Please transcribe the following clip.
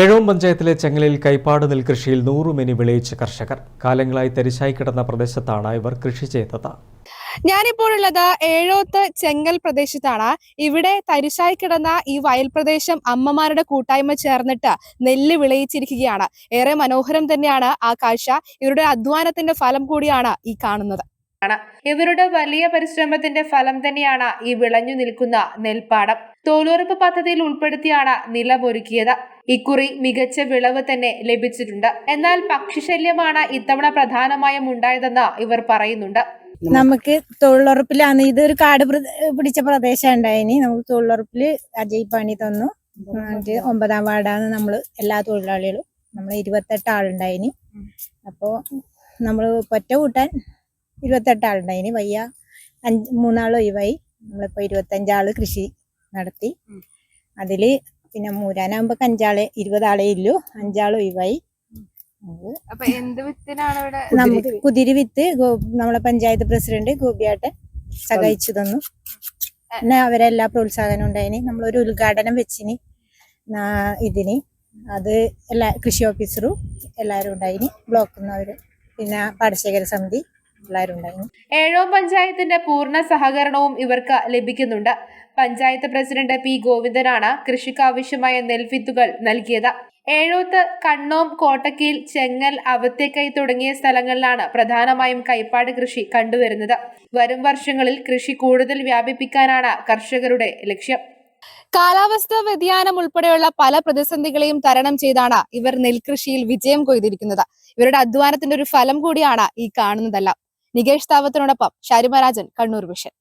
ഏഴോം പഞ്ചായത്തിലെ ചെങ്ങലിൽ കൈപ്പാട് നെൽകൃഷിയിൽ നൂറുമെനി വിളയിച്ച കർഷകർ. കാലങ്ങളായി തരിശായി കിടന്ന പ്രദേശത്താണ് ഇവർ കൃഷി ചെയ്തത്. ഞാനിപ്പോഴുള്ളത് ഏഴോത്ത് ചെങ്ങൽ പ്രദേശത്താണ്. ഇവിടെ തരിശായി കിടന്ന ഈ വയൽ പ്രദേശം അമ്മമാരുടെ കൂട്ടായ്മ ചേർന്നിട്ട് നെല്ല് വിളയിച്ചിരിക്കുകയാണ്. ഏറെ മനോഹരം തന്നെയാണ് ആ കാഴ്ച. ഇവരുടെ അധ്വാനത്തിന്റെ ഫലം കൂടിയാണ് ഈ കാണുന്നത്. ഇവരുടെ വലിയ പരിശ്രമത്തിന്റെ ഫലം തന്നെയാണ് ഈ വിളഞ്ഞു നിൽക്കുന്ന നെൽപ്പാടം. തോലുറപ്പ് പദ്ധതിയിൽ ഉൾപ്പെടുത്തിയാണ് നിലമൊരുക്കിയത് ഇക്കുറി മികച്ച വിളവ് തന്നെ ലഭിച്ചിട്ടുണ്ട്. എന്നാൽ പക്ഷിശല്യമാണ് ഇത്തവണ പ്രധാനമായും ഉണ്ടായതെന്ന് ഇവർ പറയുന്നുണ്ട്. നമുക്ക് തൊഴിലുറപ്പിലാണ്. ഇതൊരു കാട് പിടിച്ച പ്രദേശം ഉണ്ടായിനി നമുക്ക് തൊഴിലുറപ്പിൽ അജയ് പണി തന്നു. ഒമ്പതാം വാർഡാണ് നമ്മൾ എല്ലാ തൊഴിലാളികളും. നമ്മൾ ഇരുപത്തെട്ട് ആളുണ്ടായിനി. അപ്പോ നമ്മൾ പൊറ്റ കൂട്ടാൻ ഇരുപത്തെട്ട് ആളുണ്ടായിന് വയ്യ. അഞ്ച് മൂന്നാൾ ഒഴിവായി നമ്മളിപ്പോ ഇരുപത്തഞ്ചാൾ കൃഷി നടത്തി. അതിൽ പിന്നെ മൂരാനാകുമ്പോ അഞ്ചാളെ ഇരുപതാളേ ഇല്ലു അഞ്ചാൾ ഒഴിവായി. അത് അപ്പൊ എന്ത് വിത്തിനാണ് ഇവിടെ? നമുക്ക് കുതിരി വിത്ത് നമ്മളെ പഞ്ചായത്ത് പ്രസിഡന്റ് ഗോപിയാട്ടെ സഹായിച്ചു തന്നു. പിന്നെ അവരെല്ലാ പ്രോത്സാഹനം ഉണ്ടായിന്. നമ്മളൊരു ഉദ്ഘാടനം വെച്ചിന് ഇതിന്. അത് എല്ലാ കൃഷി ഓഫീസറും എല്ലാവരും ഉണ്ടായിന്. ബ്ലോക്കിൽ നിന്നവര് പിന്നെ പാടശേഖര സമിതി. ഉണ്ടായിന് ഏഴോം പഞ്ചായത്തിന്റെ പൂർണ സഹകരണവും ഇവർക്ക് ലഭിക്കുന്നുണ്ട്. പഞ്ചായത്ത് പ്രസിഡന്റ് പി ഗോവിന്ദനാണ് കൃഷിക്ക് ആവശ്യമായ നെൽവിത്തുകൾ നൽകിയത്. ഏഴോത്ത് കണ്ണോം കോട്ടക്കീൽ ചെങ്ങൽ അവത്തേക്കൈ തുടങ്ങിയ സ്ഥലങ്ങളിലാണ് പ്രധാനമായും കൈപ്പാട് കൃഷി കണ്ടുവരുന്നത്. വരും വർഷങ്ങളിൽ കൃഷി കൂടുതൽ വ്യാപിപ്പിക്കാനാണ് കർഷകരുടെ ലക്ഷ്യം. കാലാവസ്ഥാ വ്യതിയാനം ഉൾപ്പെടെയുള്ള പല പ്രതിസന്ധികളെയും തരണം ചെയ്താണ് ഇവർ നെൽകൃഷിയിൽ വിജയം കൊയ്തിരിക്കുന്നത്. ഇവരുടെ അധ്വാനത്തിന്റെ ഒരു ഫലം കൂടിയാണ് ഈ കാണുന്നതെല്ലാം. നികേഷ് താവത്തിനോടൊപ്പം ശരിമരാജൻ കണ്ണൂർ വിഷൻ